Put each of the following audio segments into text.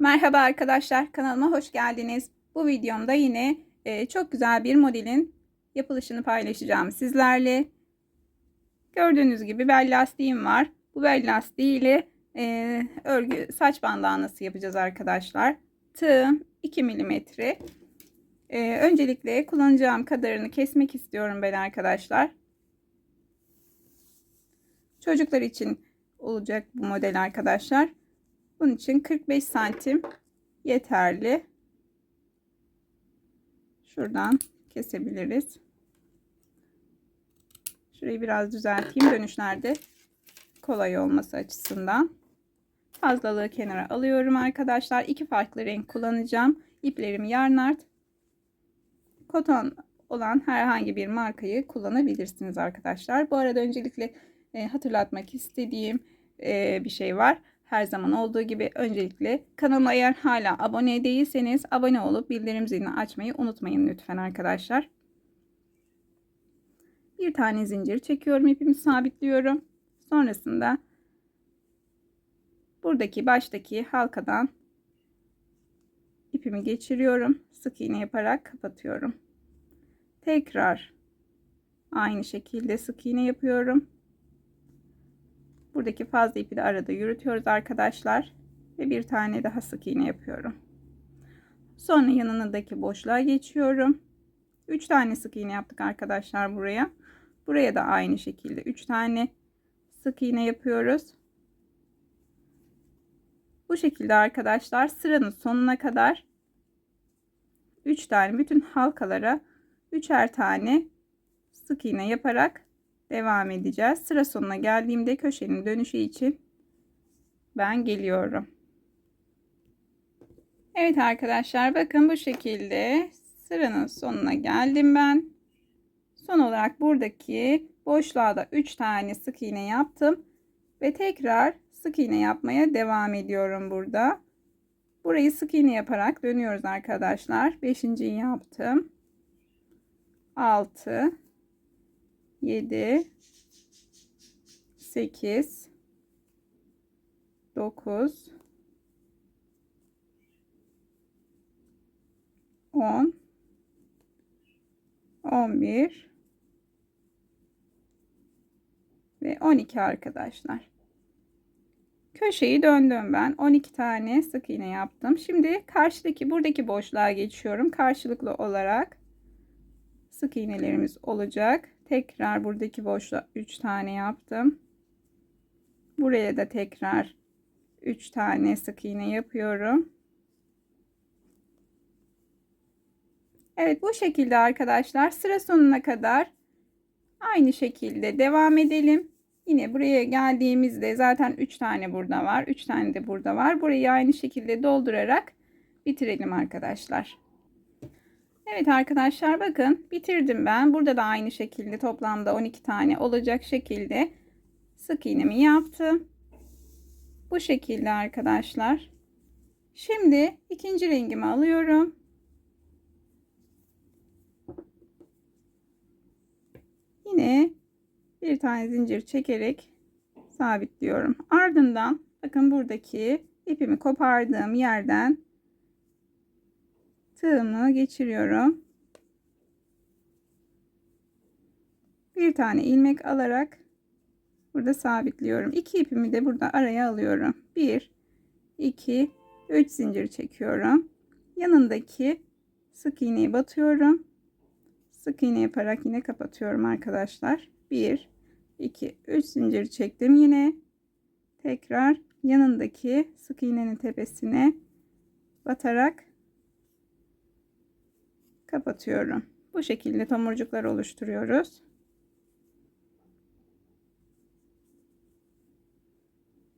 Merhaba arkadaşlar kanalıma hoş geldiniz. Bu videomda yine e, çok güzel bir modelin yapılışını paylaşacağım sizlerle. Gördüğünüz gibi bel lastiğim var. Bu bel lastiği ile e, örgü saç bandanası yapacağız arkadaşlar. Tığım 2 milimetre. E, öncelikle kullanacağım kadarını kesmek istiyorum ben arkadaşlar. Çocuklar için olacak bu model arkadaşlar. Bunun için 45 santim yeterli. Şuradan kesebiliriz. Şurayı biraz düzelteyim dönüşlerde kolay olması açısından. Fazlalığı kenara alıyorum arkadaşlar. İki farklı renk kullanacağım. İplerimi yarnart. Koton olan herhangi bir markayı kullanabilirsiniz arkadaşlar. Bu arada öncelikle e, hatırlatmak istediğim e, bir şey var her zaman olduğu gibi öncelikle kanalıma eğer hala abone değilseniz abone olup bildirim zilini açmayı unutmayın lütfen arkadaşlar. Bir tane zincir çekiyorum ipimi sabitliyorum. Sonrasında buradaki baştaki halkadan ipimi geçiriyorum. Sık iğne yaparak kapatıyorum. Tekrar aynı şekilde sık iğne yapıyorum. Buradaki fazla ipi de arada yürütüyoruz arkadaşlar. Ve bir tane daha sık iğne yapıyorum. Sonra yanındaki boşluğa geçiyorum. 3 tane sık iğne yaptık arkadaşlar buraya. Buraya da aynı şekilde 3 tane sık iğne yapıyoruz. Bu şekilde arkadaşlar sıranın sonuna kadar 3 tane bütün halkalara 3'er tane sık iğne yaparak devam edeceğiz. Sıra sonuna geldiğimde köşenin dönüşü için ben geliyorum. Evet arkadaşlar bakın bu şekilde sıranın sonuna geldim ben. Son olarak buradaki boşluğa da 3 tane sık iğne yaptım ve tekrar sık iğne yapmaya devam ediyorum burada. Burayı sık iğne yaparak dönüyoruz arkadaşlar. 5. yaptım. 6 7 8 9 10 11 ve 12 arkadaşlar. Köşeyi döndüm ben. 12 tane sık iğne yaptım. Şimdi karşıdaki buradaki boşluğa geçiyorum. Karşılıklı olarak sık iğnelerimiz olacak. Tekrar buradaki boşluğa 3 tane yaptım. Buraya da tekrar 3 tane sık iğne yapıyorum. Evet bu şekilde arkadaşlar sıra sonuna kadar aynı şekilde devam edelim. Yine buraya geldiğimizde zaten 3 tane burada var. 3 tane de burada var. Burayı aynı şekilde doldurarak bitirelim arkadaşlar. Evet arkadaşlar bakın bitirdim ben. Burada da aynı şekilde toplamda 12 tane olacak şekilde sık iğnemi yaptım. Bu şekilde arkadaşlar. Şimdi ikinci rengimi alıyorum. Yine bir tane zincir çekerek sabitliyorum. Ardından bakın buradaki ipimi kopardığım yerden tığımı geçiriyorum. Bir tane ilmek alarak burada sabitliyorum. İki ipimi de burada araya alıyorum. 1 2 3 zincir çekiyorum. Yanındaki sık iğneyi batıyorum. Sık iğne yaparak yine kapatıyorum arkadaşlar. 1 2 3 zincir çektim yine. Tekrar yanındaki sık iğnenin tepesine batarak kapatıyorum. Bu şekilde tomurcuklar oluşturuyoruz.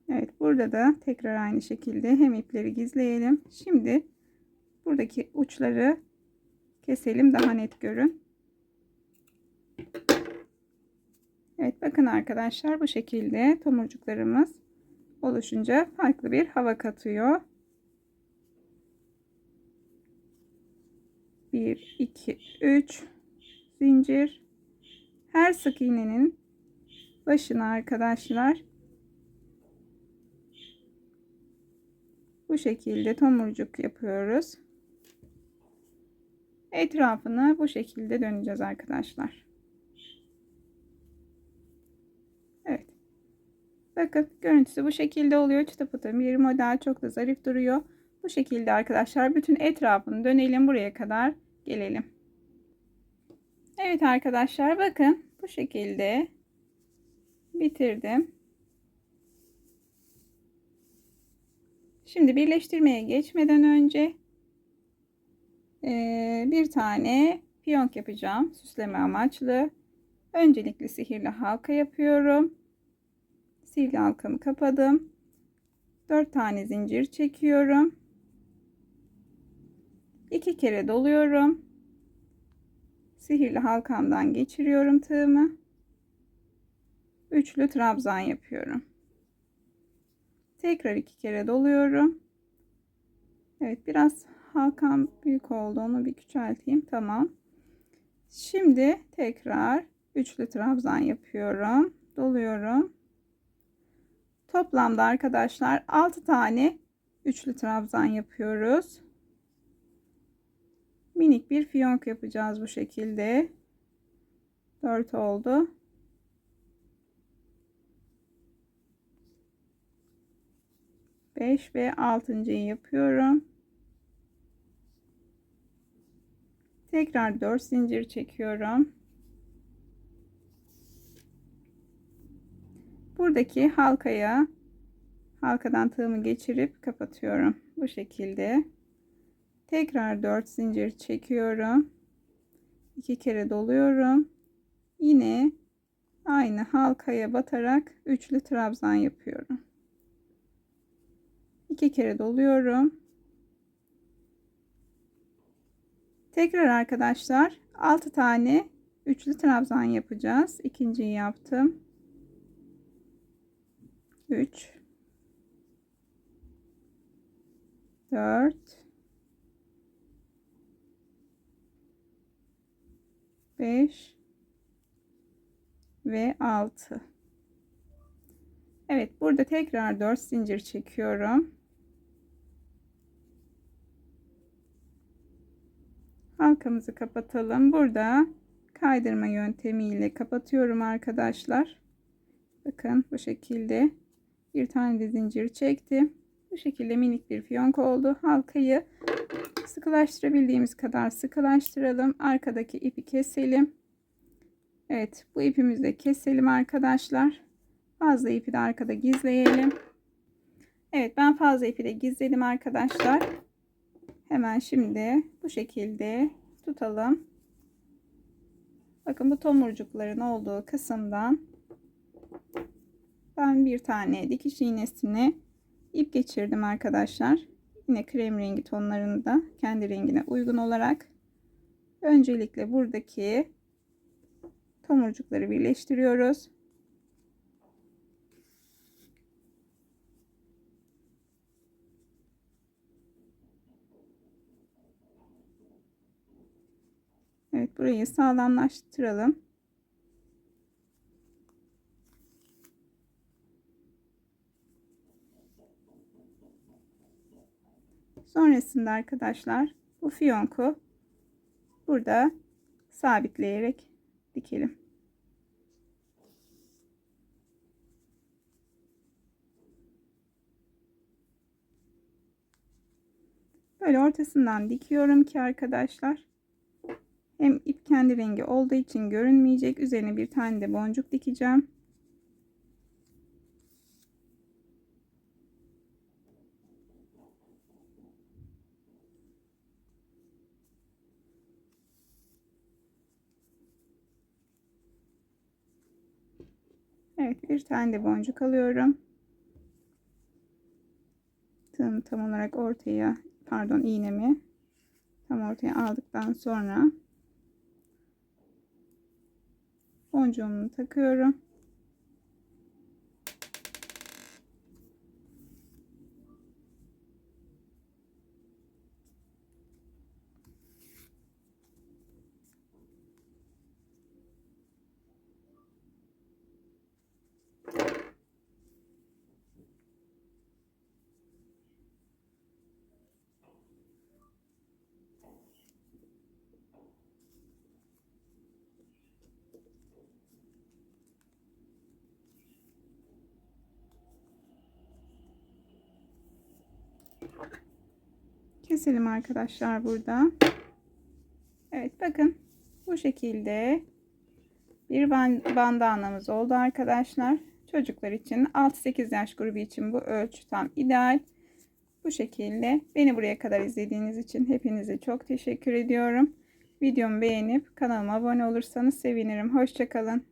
Evet burada da tekrar aynı şekilde hem ipleri gizleyelim. Şimdi buradaki uçları keselim daha net görün. Evet bakın arkadaşlar bu şekilde tomurcuklarımız oluşunca farklı bir hava katıyor. 1 2 3 zincir her sık iğnenin başına arkadaşlar Bu şekilde tomurcuk yapıyoruz. Etrafını bu şekilde döneceğiz arkadaşlar. Evet. Bakın görüntüsü bu şekilde oluyor. Çıtı pıtı bir model çok da zarif duruyor. Bu şekilde arkadaşlar bütün etrafını dönelim buraya kadar gelelim. Evet arkadaşlar bakın bu şekilde bitirdim. Şimdi birleştirmeye geçmeden önce bir tane piyonk yapacağım süsleme amaçlı. Öncelikle sihirli halka yapıyorum. Sihirli halkamı kapadım. 4 tane zincir çekiyorum. 2 kere doluyorum. Sihirli halkamdan geçiriyorum tığımı. Üçlü trabzan yapıyorum. Tekrar iki kere doluyorum. Evet biraz halkam büyük oldu. Onu bir küçülteyim. Tamam. Şimdi tekrar üçlü trabzan yapıyorum. Doluyorum. Toplamda arkadaşlar 6 tane üçlü trabzan yapıyoruz. Minik bir fiyonk yapacağız bu şekilde. 4 oldu. Beş ve altıncıyı yapıyorum. Tekrar 4 zincir çekiyorum. Buradaki halkaya halkadan tığımı geçirip kapatıyorum. Bu şekilde. Tekrar 4 zincir çekiyorum. 2 kere doluyorum. Yine aynı halkaya batarak üçlü trabzan yapıyorum. 2 kere doluyorum. Tekrar arkadaşlar 6 tane üçlü trabzan yapacağız. İkinciyi yaptım. 3 4 5 ve 6 Evet burada tekrar 4 zincir çekiyorum. Halkamızı kapatalım. Burada kaydırma yöntemiyle kapatıyorum arkadaşlar. Bakın bu şekilde bir tane de zincir çektim. Bu şekilde minik bir fiyonk oldu. Halkayı sıkılaştırabildiğimiz kadar sıkılaştıralım. Arkadaki ipi keselim. Evet bu ipimizi de keselim arkadaşlar. Fazla ipi de arkada gizleyelim. Evet ben fazla ipi de gizledim arkadaşlar. Hemen şimdi bu şekilde tutalım. Bakın bu tomurcukların olduğu kısımdan ben bir tane dikiş iğnesini ip geçirdim arkadaşlar. Yine krem rengi tonlarında kendi rengine uygun olarak öncelikle buradaki tomurcukları birleştiriyoruz. Evet burayı sağlamlaştıralım. Sonrasında arkadaşlar bu fiyonku burada sabitleyerek dikelim. Böyle ortasından dikiyorum ki arkadaşlar hem ip kendi rengi olduğu için görünmeyecek. Üzerine bir tane de boncuk dikeceğim. Evet bir tane de boncuk alıyorum. Tığımı tam olarak ortaya pardon iğnemi tam ortaya aldıktan sonra boncuğumu takıyorum. Keselim arkadaşlar burada. Evet bakın bu şekilde bir ban- bandanamız oldu arkadaşlar. Çocuklar için 6-8 yaş grubu için bu ölçü tam ideal. Bu şekilde beni buraya kadar izlediğiniz için hepinize çok teşekkür ediyorum. Videomu beğenip kanalıma abone olursanız sevinirim. Hoşçakalın.